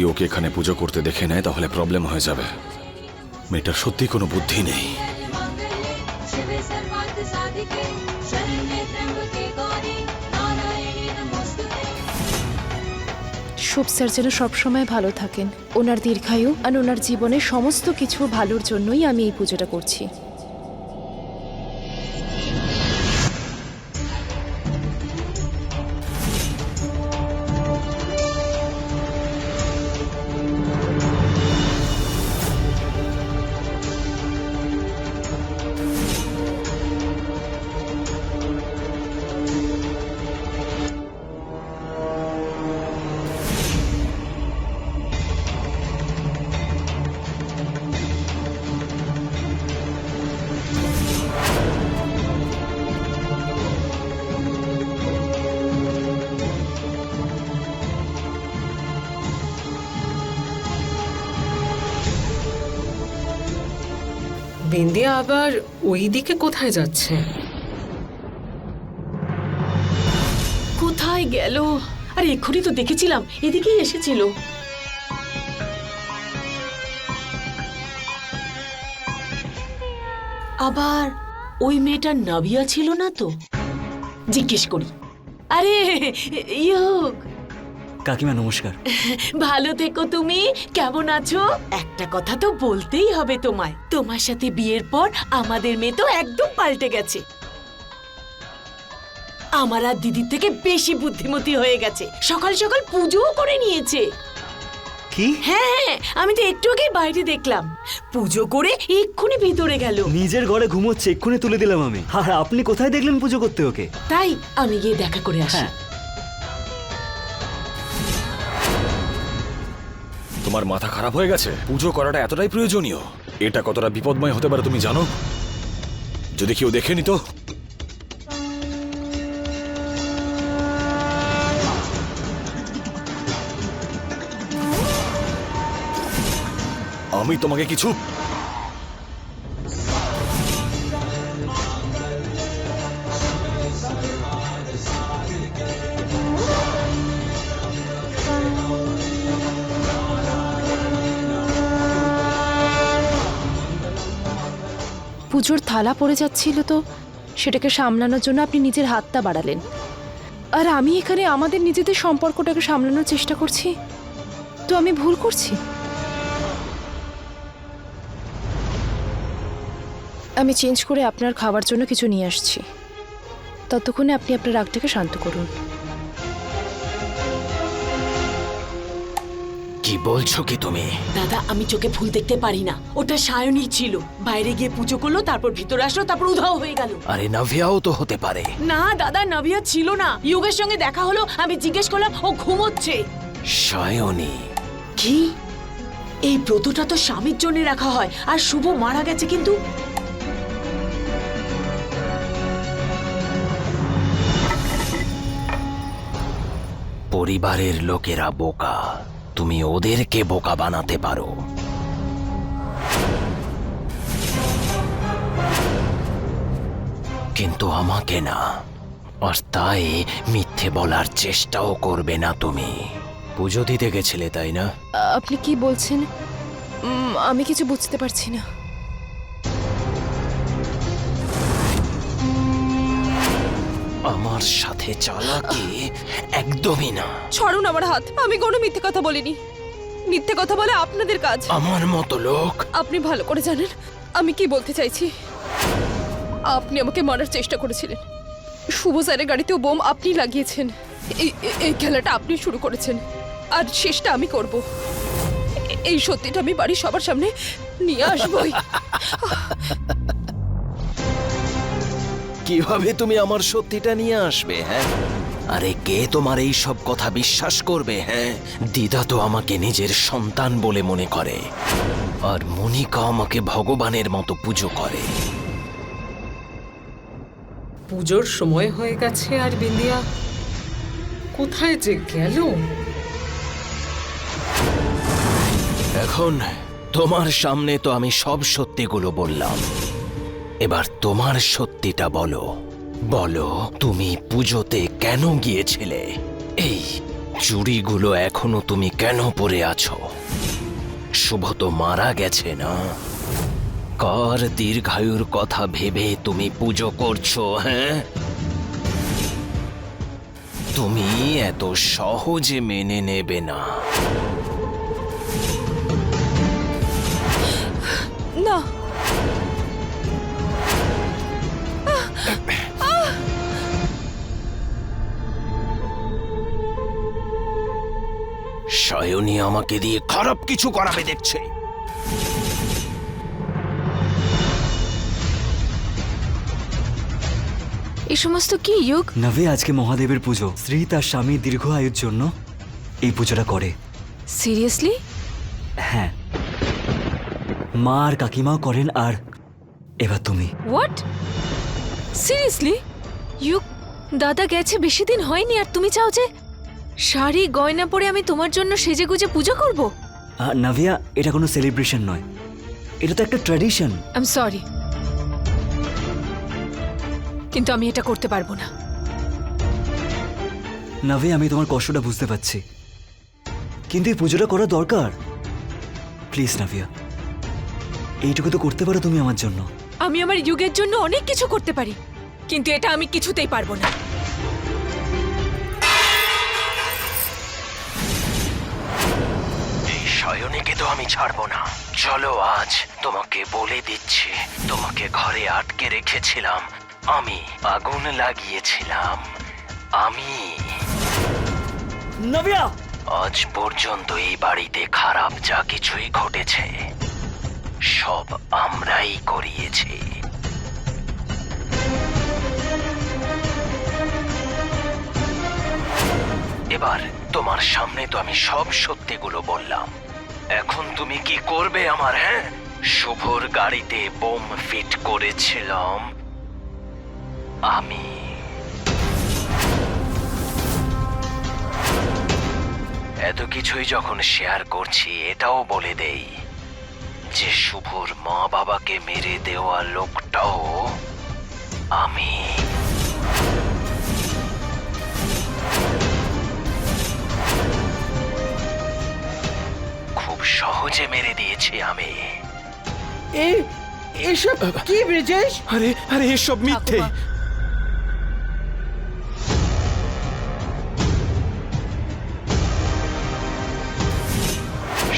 যদি ওকে এখানে পুজো করতে দেখে নেয়, তাহলে প্রবলেম হয়ে যাবে। মেয়েটার সত্যি কোনো বুদ্ধি নেই। শুভ স্যার যেন সবসময় ভালো থাকেন। ওনার দীর্ঘায়ু আর ওনার জীবনে সমস্ত কিছু ভালোর জন্যই আমি এই পুজোটা করছি। বিন্দিয়া আবার ওই দিকে কোথায় যাচ্ছে? কোথায় গেল? আরে এক্ষুনি তো দেখেছিলাম, এদিকেই এসেছিল। আবার ওই মেয়েটার নাভিয়া ছিল না তো? জিজ্ঞেস করি। আরে ইয়োগ কাকিমা নমস্কার। ভালো থেকো তুমি কেমন আছো? একটা কথা তো বলতেই হবে তোমায়। তোমার সাথে বিয়ের পর আমাদের মেয়ে তো একদম পাল্টে গেছে। আমার আর দিদির থেকে বেশি বুদ্ধিমতী হয়ে গেছে। সকাল সকাল পুজোও করে নিয়েছে। কি? হ্যাঁ আমি তো একটু আগে বাইরে দেখলাম। পুজো করে এক্ষুনি ভিতরে গেল। নিজের ঘরে ঘুমোচ্ছে এক্ষুনি তুলে দিলাম আমি। আর আপনি কোথায় দেখলেন পুজো করতে ওকে? তাই আমি গিয়ে দেখা করে আসি। তোমার মাথা খারাপ হয়ে গেছে? পুজো করাটা এতটাই প্রয়োজনীয়। এটা কতটা বিপদময় হতে পারে তুমি জানো? যদি কেউ দেখে নিত। আমি তোমাকে কিছু থালা পড়ে যাচ্ছিল তো। সেটাকে সামলানোর জন্য আপনি নিজের হাতটা বাড়ালেন। আর আমি এখানে আমাদের নিজেদের সম্পর্কটাকে সামলানোর চেষ্টা করছি। তো আমি ভুল করছি? আমি চেঞ্জ করে আপনার খাবার জন্য কিছু নিয়ে আসছি। ততক্ষণে আপনি আপনার রাগটাকে শান্ত করুন। কি বলছো কি তুমি? দাদা আমি চোখে ভুল দেখতে পারি না। ওটা সায়নী ছিল। বাইরে গিয়ে পুজো করল তারপর ভিতরে আসলো তারপর উধাও হয়ে গেল। আরে নাভিয়াও তো হতে পারে। না দাদা নাভিয়া ছিল না। ইয়োগের সঙ্গে দেখা হলো আমি জিজ্ঞেস করলাম ও ঘুমোচ্ছে। সায়নী। কি? এই ব্রতটা তো স্বামীর জন্য রাখা হয় আর শুভ মারা গেছে কিন্তু। পরিবারের লোকেরা বোকা। তুমি ওদেরকে বোকা বানাতে পারো। কিন্তু আমাকে না, আর তাই মিথ্যে বলার চেষ্টাও করবে না তুমি। পুজো দিতে গেছিলে, তাই না? আপনি কি বলছেন? আমি কিছু বুঝতে পারছি না। আমার সাথে চালাকি একদমই না। ছাড়ুন আমার হাত আমি কোনো মিথ্যে কথা বলিনি। মিথ্যে কথা বলে আপনাদের কাজ। আমার মতো লোক। আপনি ভালো করে জানেন আমি কি বলতে চাইছি? আপনি আমাকে মারার চেষ্টা করেছিলেন। শুভ স্যারের গাড়িতেও বোম আপনি লাগিয়েছেন। এই এই- খেলাটা আপনি শুরু করেছেন। আর শেষটা আমি করব। এই সত্যিটা আমি বাড়ির সবার সামনে নিয়ে আসবই। কীভাবে তুমি আমার সত্যিটা নিয়ে আসবে হ্যাঁ? আরে কে তোমার এই সব কথা বিশ্বাস করবে হ্যাঁ? দিদা তো আমাকে নিজের সন্তান বলে মনে করে। আর মনিকা আমাকে ভগবানের মতো পুজো করে। পুজোর সময় হয়ে গেছে আর বিন্দিয়া কোথায় যে গেল? এখন তোমার সামনে তো আমি সব সত্যিগুলো বললাম। এবার তোমার সত্যিটা বলো। বলো, তুমি পুজোতে কেন গিয়েছিলে? এই চুড়িগুলো এখনও তুমি কেন পরে আছো? শুভ তো মারা গেছে না? কর দীর্ঘায়ুর কথা ভেবে তুমি পুজো করছ হ্যাঁ? তুমি এত সহজে মেনে নেবে না। না সায়নী আমাকে দিয়ে খারাপ কিছু করাবে দেখছে। এই সমস্ত কি ইয়োগ? নভে আজকে মহাদেবের পুজো। স্ত্রী তার স্বামী দীর্ঘ আয়ুর জন্য এই পুজোটা করে। সিরিয়াসলি হ্যাঁ। মা আর কাকিমাও করেন আর এবার তুমি। হোয়াট সিরিয়াসলি ইয়োগ দাদা গেছে বেশি দিন হয়নি আর তুমি চাও যে শাড়ি গয়না পরে আমি তোমার জন্য সেজে গুজে পুজো করব? নাভিয়া এটা কোনো সেলিব্রেশন নয়। এটা তো একটা ট্র্যাডিশন আই এম সরি কিন্তু আমি এটা করতে পারব না। নাভে আমি তোমার কষ্টটা বুঝতে পারছি। কিন্তু এই পুজোটা করা দরকার। প্লিজ নাভিয়া এইটুকু তো করতে পারো তুমি আমার জন্য। আমি আমার যুগের জন্য অনেক কিছু করতে পারি। কিন্তু এটা আমি কিছুতেই পারব না। এই সায়নীকে তো আমি ছাড়বো না। চলো আজ তোমাকে বলে দিচ্ছি তোমাকে ঘরে আটকে রেখেছিলাম। আমি আগুন লাগিয়েছিলাম। আমি আজ পর্যন্ত এই বাড়িতে খারাপ যা কিছুই ঘটেছে সব আমরাই করিয়েছি। এবার তোমার সামনে তো আমি সব সত্যিগুলো বললাম। এখন তুমি কি করবে আমার হ্যাঁ? শুভর গাড়িতে বোম ফিট করেছিলাম। আমি এত কিছুই যখন শেয়ার করছি, এটাও বলে দেই যে শুভর মা বাবাকে মেরে দেওয়া লোকটাও আমি। সহজে মেরে দিয়েছি আমি। এসব কি ব্রিজেশ? আরে আরে এসব মিথ্যে।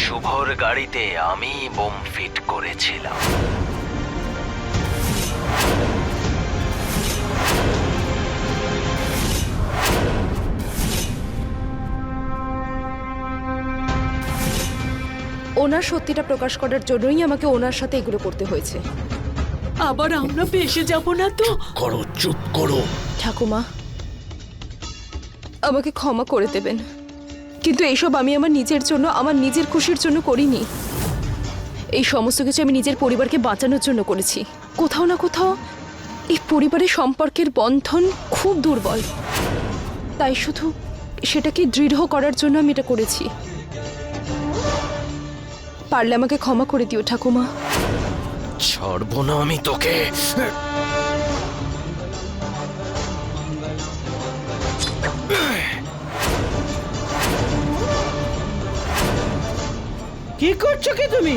শুভর গাড়িতে আমি বোম ফিট করেছিলাম। ওনার সত্যিটা প্রকাশ করার জন্যই আমাকে ওনার সাথে এগুলো করতে হয়েছে। আবার আমরা বেসে যাব না তো? করো চুপ করো। ঠাকুমা আমাকে ক্ষমা করে দেবেন। কিন্তু এইসব আমি আমার নিজের জন্য আমার নিজের খুশির জন্য করিনি। এই সমস্ত কিছু আমি নিজের পরিবারকে বাঁচানোর জন্য করেছি। কোথাও না কোথাও এই পরিবারের সম্পর্কের বন্ধন খুব দুর্বল। তাই শুধু সেটাকে দৃঢ় করার জন্য আমি এটা করেছি। পারলে আমাকে ক্ষমা করে দিও ঠাকুমা। ছাড়ব না আমি তোকে। কি করছ কি তুমি?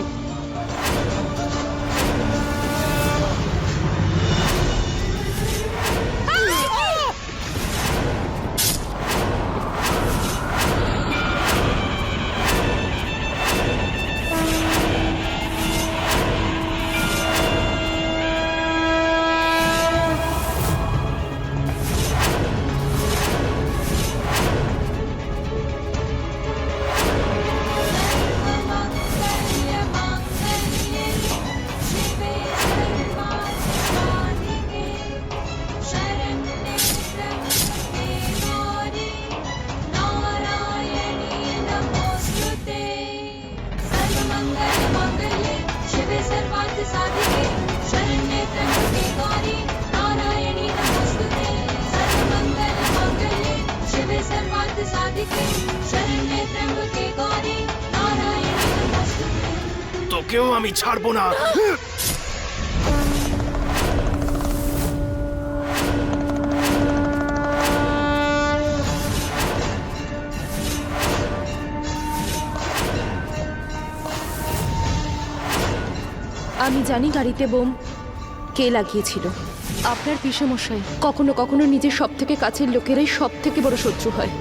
তোকেও আমি ছাড়বো না। আমি জানি গাড়িতে বোম কে লাগিয়েছিল। আপনার পিসামশাই কখনো কখনো নিজের সব থেকে কাছের লোকেরাই সব থেকে বড় শত্রু হয়।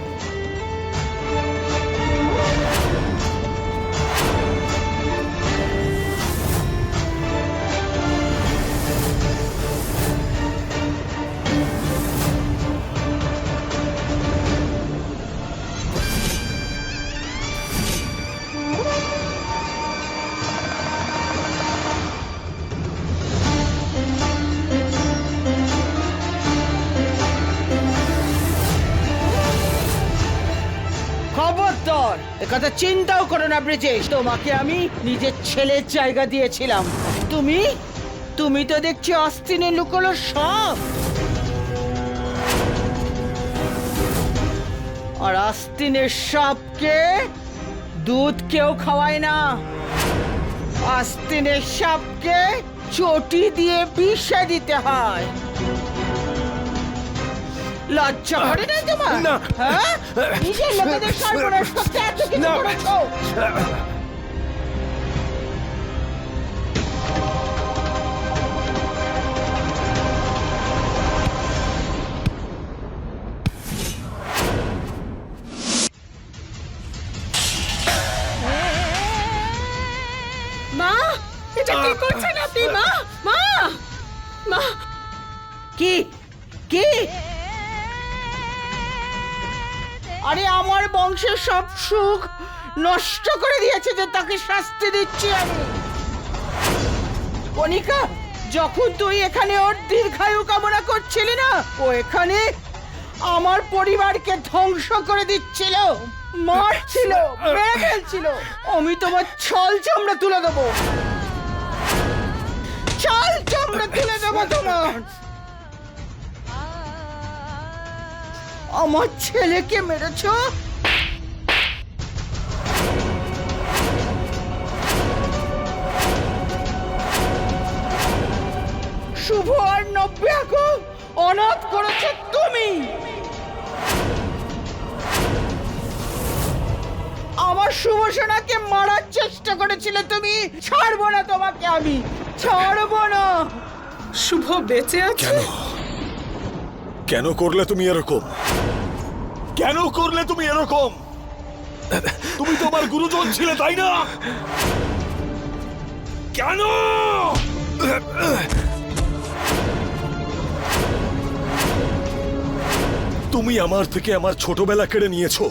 চিন্তাও করো না, ব্রিজেশ। তোমাকে আমি নিজের ছেলের জায়গা দিয়েছিলাম। তুমি? তুমি তো দেখছি অস্তিনে লুকোলো সব। আর আস্তিনের সাপকে দুধ কেউ খাওয়ায় না। আস্তিনের সাপকে চটি দিয়ে বিষে দিতে হয়। লজ্জা করে না তোমার। হ্যাঁ? নিজের লোকেদের সর্বনাশ করতে এত কিছু করেছ? আরে আমার বংশের সব সুখ নষ্ট করে দিয়েছে যে তাকে শাস্তি দিচ্ছি আমি। কণিকা, যখন তুই এখানে ওর দীর্ঘায়ু কামনা করছিলি না, ও এখানে আমার পরিবারকে ধ্বংস করে দিচ্ছিল, মারছিল, মেরে ফেলছিল। আমি তোমার ছল চামড়া তুলে দেবো। ছল চামড়া তুলে দেবো তোমার। আমার ছেলেকে মেরেছো? শুভ আর নব্যাকে অনাথ করেছ তুমি। আমার শুভ সোনাকে মারার চেষ্টা করেছিলে তুমি। ছাড়বো না তোমাকে আমি। ছাড়বো না। শুভ বেঁচে আছে? কেন করলে তুমি এরকম? কেন করলে তুমি এরকম? তুমি তো আমার গুরুজন ছিলে, তাই না? কেন? তুমি আমার থেকে আমার ছোটবেলা কেড়ে নিয়েছো।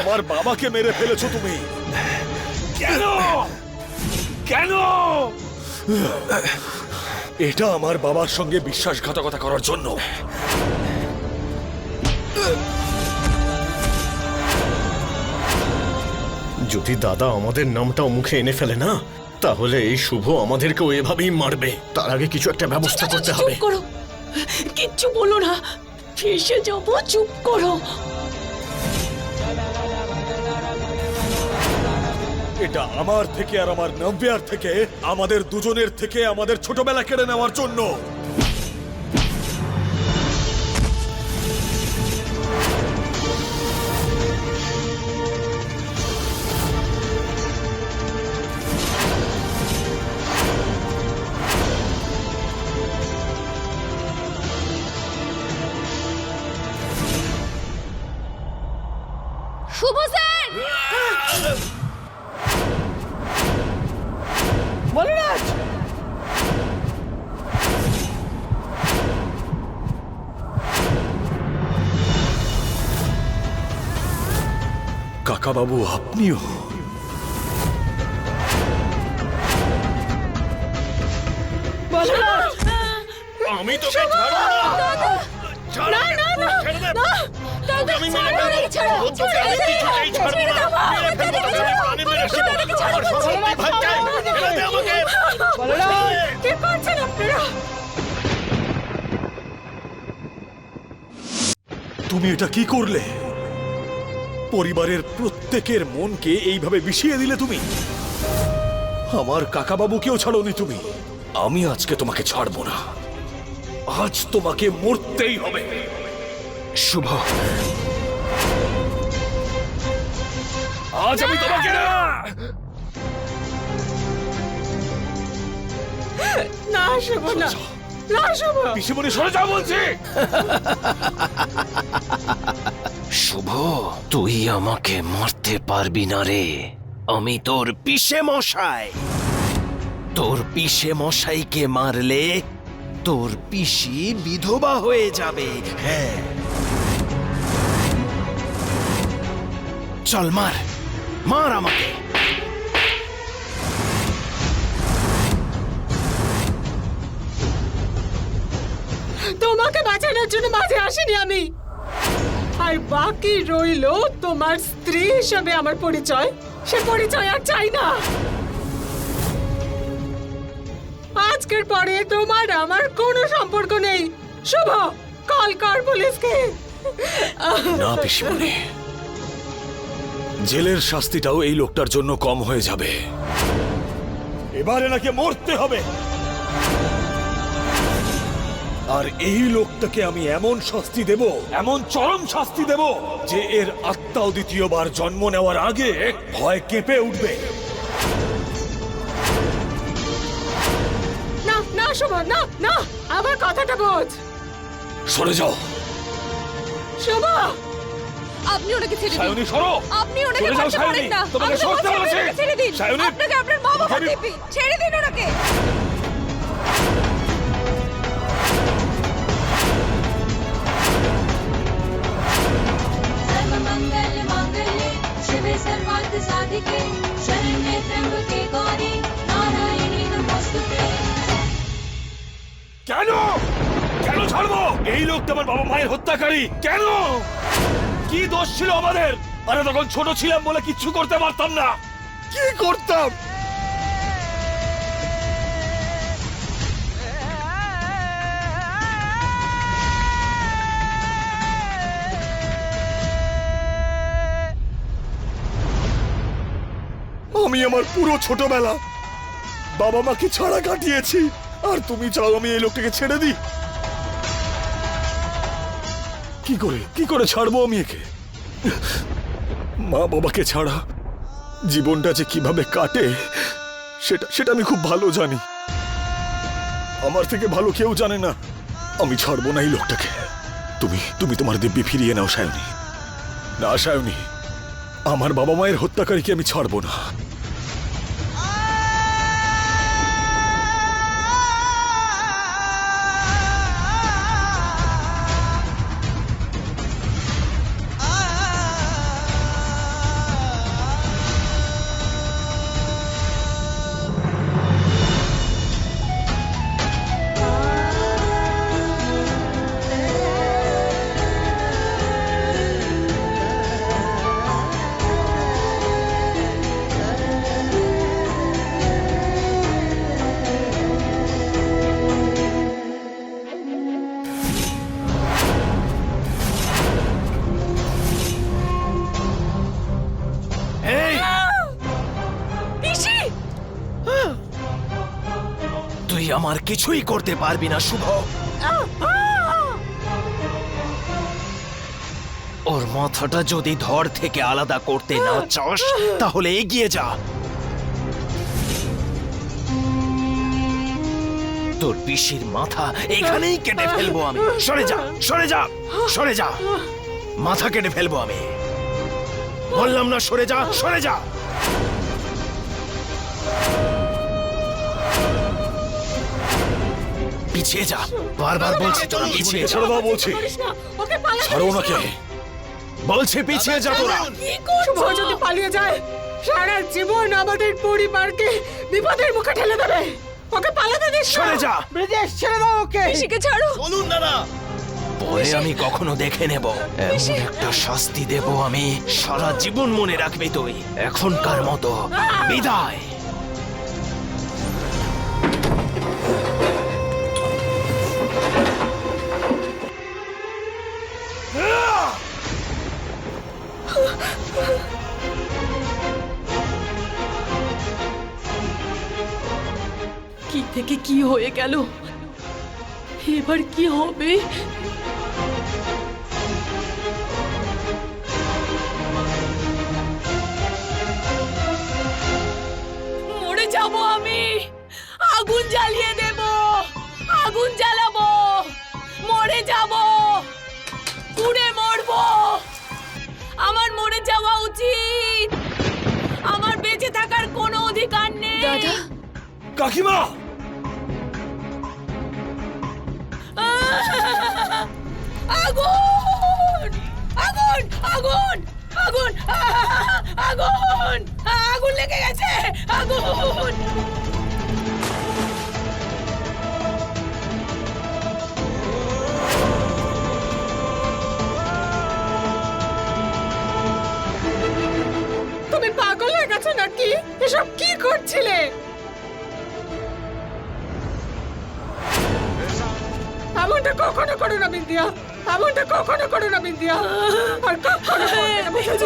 আমার বাবাকে মেরে ফেলেছো তুমি। কেন? কেন? এটা আমার বাবার সঙ্গে বিশ্বাসঘাতকতা করার জন্য। যদি দাদা আমাদের নামটাও মুখে এনে ফেলে না তাহলে এই শুভ আমাদেরকেও এভাবেই মারবে। তার আগে কিছু একটা ব্যবস্থা করতে হবে। করো। কিচ্ছু বলো না। ফেসে যাব চুপ করো। এটা আমার থেকে আর আমার নব্যার থেকে, আমাদের দুজনের থেকে আমাদের ছোটবেলা কেড়ে নেওয়ার জন্য। কাকাবাবু আপনিও। আমি তোকে ছাড়বো না। না না না। আমি মেরে ফেলব তোকে আমি কিছুতেই ছাড়বো না। মেরে ফেলব তোকে। আমি প্রাণে মেরে ফেলব আমার সম্পত্তি ভাগ চাই ছেড়ে দে আমাকে। বলরাজ কি করছেন আপনারা? তুমি এটা কি করলে? পরিবারের প্রত্যেকের মনকে এইভাবে বিষিয়ে দিলে তুমি? আমার কাকাবাবুকেও ছাড়োনি তুমি। আমি আজকে তোমাকে ছাড়বো না। আজ তোমাকে মরতেই হবে। শুভ। আজ আমি তোমাকে না! শুভ না। না শুভ পিসিমণি সরে যাও বলছি। শুভ তুই আমাকে মারতে পারবি না রে। আমি তোর পিসে মশাই তোর পিসে মশাইকে মারলে তোর পিসি বিধবা হয়ে যাবে। হ্যাঁ। চল মার। মার আমাকে। তোমাকে বাঁচানোর জন্য মাঝে আসিনি আমি। আর বাকি রইল তোমার স্ত্রী হিসেবে আমার পরিচয়। সে পরিচয় আর চাই না। আজকের পরে তোমার আমার কোনো সম্পর্ক নেই। শুভ কল কর পুলিশকে। না পিসিমণি। জেলের শাস্তিটাও এই লোকটার জন্য কম হয়ে যাবে। এবারে নাকি মরতে হবে। আর এই লোকটাকে আমি এমন শাস্তি দেব এমন চরম শাস্তি দেব যে এর আত্মাও দ্বিতীয়বার জন্ম নেওয়ার আগে ভয় কেঁপে উঠবে। না না শুভ না না আমার কথাটা বোঝ। সরে যাও। শুভ আপনি ওনাকে ছেড়ে দিন। সায়নী সরো। আপনি ওনাকে সরে যাও, সায়নী। পারেন না। তোমাকে সরতে বলছি। ছেড়ে দিন। সায়নী। আপনাকে আপনার মা বাবা দিবি ছেড়ে দিন ওনাকে। सर्वार्थ साधिके शरण्ये त्र्यंबके गौरी नारायणी नमोस्तुते কেন কেন ছাড়বো এই লোকটা আমার বাবা মায়ের হত্যাকারী কেন কি দোষ ছিল আমাদের আরে তখন ছোট ছিলাম বলে কিচ্ছু করতে পারতাম না কি করতাম আমি আমার পুরো ছোটবেলা। বাবা মাকে ছাড়া কাটিয়েছি। আর তুমি চাও আমি এই লোকটাকে ছেড়ে দিই? কি করে? কি করে ছাড়বো আমি একে? মা বাবাকে ছাড়া জীবনটা যে কীভাবে কাটে, সেটা সেটা আমি খুব ভালো জানি। আমার থেকে ভালো কেউ জানে না। আমি ছাড়বো না এই লোকটাকে। তুমি তুমি তোমার দিব্যি ফিরিয়ে নাও, সায়নী। না, সায়নী। আমার বাবা মায়ের হত্যাকারীকে আমি ছাড়বো না। আমার কিছুই করতে পারবি না, শুভ। ওর মাথাটা যদি ধর থেকে আলাদা করতে না চাস, তাহলে এগিয়ে যা। তোর পিসির মাথা এখানেই কেটে ফেলব আমি। সরে যা সরে যা সরে যা। মাথা কেটে ফেলব আমি। বললাম না সরে যা সরে যা। পিছিয়ে যা। বারবার বলছি তোরা পিছিয়ে যা। ছেড়ে দাও বলছি। ওকে পালাতে ছাড়ো ওনাকে। বলছে পিছিয়ে যা তোরা। শুভ যদি পালিয়ে যায় সারা জীবন আমাদের পরিবারকে বিপদের মুখে ঠেলে দেবে। ওকে পালাতে দিস সরে যা। ব্রিজেশ ছেড়ে দাও ওকে। পিসিকে ছাড়ো। পরে আমি কখনো দেখে নেব। এমন একটা শাস্তি দেব আমি। সারা জীবন মনে রাখবি তুই। এখনকার মতো। বিদায়। কি থেকে কি হয়ে গেল? এবার কি হবে? মরে যাব আমি। আগুন জ্বালিয়ে দেব। আগুন জ্বালাবো। মরে যাব। পুড়ে মরবো। আমার মরে যাওয়া উচিত। আমার বেঁচে থাকার কোনো অধিকার নেই। দাদা। কাকিমা! আগুন! আগুন! আগুন! আগুন! আগুন! আগুন লেগে গেছে! আগুন! তুমি পাগল হয়ে গেছো নাকি? এসব কি করছিলে? এমনটা কখনো করো না, বিন্দিয়া। এমনটা কখনো করো না বিন্দিয়া আর কখনো করবে না, বুঝেছ?